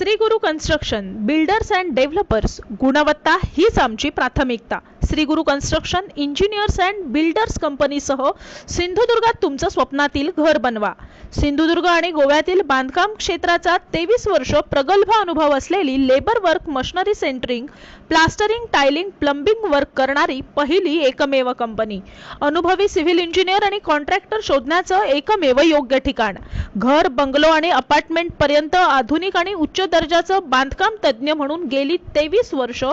Shri Guru construction builders and developers गुणवत्ता हीच आमची प्राथमिकता. Shri Guru construction engineers and builders कंपनीसह सिंधुदुर्गात तुमचं स्वप्नातील घर बनवा. सिंधुदुर्ग आणि गोव्यातील बांधकाम क्षेत्राचा तेवीस वर्ष प्रगल्भ अनुभव असलेली labour work machinery centring plastering tiling plumbing work करणारी पहिली एकमेव कंपनी. अनुभवी सिव्हिल इंजिनियर आणि कॉन्ट्रॅक्टर शोधण्याचं एकमेव योग्य ठिकाण. घर बंगलो आणि अपार्टमेंट पर्यंत आधुनिक आणि उच्च दर्जाचं बांधकाम तज्ज्ञ म्हणून गेली तेवीस वर्ष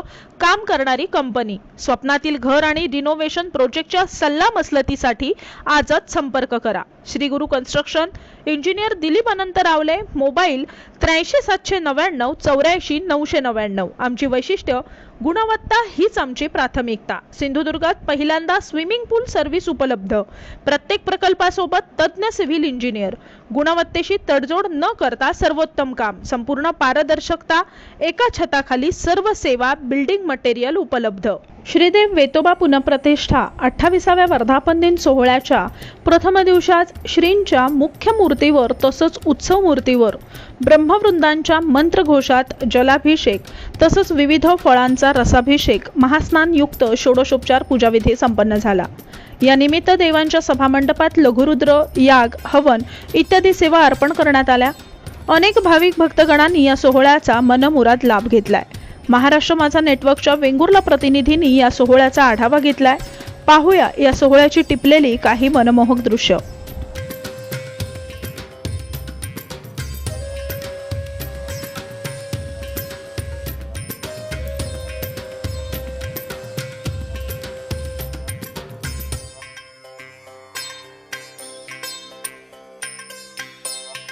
काम करणारी कंपनी. स्वप्नातील घर आणि रिनोव्हेशन प्रोजेक्टच्या सल्ला मसलतीसाठी आजच संपर्क करा. श्री गुरु कन्स्ट्रक्शन इंजिनियर दिलीप अनंत रावले मोबाईल त्र्याऐंशी सातशे नव्याण्णव चौऱ्याऐंशी नऊशे नव्याण्णव. आमची वैशिष्ट्य गुणवत्ता हीच आमची प्राथमिकता. सिंधुदुर्गात पहिल्यांदा स्विमिंग पूल सर्व्हिस उपलब्ध. प्रत्येक प्रकल्पासोबत तज्ज्ञ सिव्हिल इंजिनियर. गुणवत्तेशी तडजोड न करता सर्वोत्तम काम. संपूर्ण पारदर्शकता एका छताखाली सर्व सेवा बिल्डिंग मटेरियल उपलब्ध. श्रीदेव वेतोबा पुनप्रतिष्ठा अठ्ठावीसाव्या वर्धापन दिन सोहळ्याच्या प्रथम दिवसात श्रींच्या मुख्य मूर्तीवर तसंच उत्सव मूर्तीवर ब्रह्मवृंदांच्या मंत्रघोषात जलाभिषेक तसंच विविध फळांचा रसाभिषेक महास्नानयुक्त षोडशोपचार पूजाविधी संपन्न झाला. या निमित्त देवांच्या सभामंडपात लघुरुद्र याग हवन इत्यादी सेवा अर्पण करण्यात आल्या. अनेक भाविक भक्तगणांनी या सोहळ्याचा मनमुराद लाभ घेतलाय. महाराष्ट्र माझा नेटवर्कच्या वेंगुर्ला प्रतिनिधींनी या सोहळ्याचा आढावा घेतलाय. पाहूया या सोहळ्याची टिपलेली काही मनमोहक दृश्य.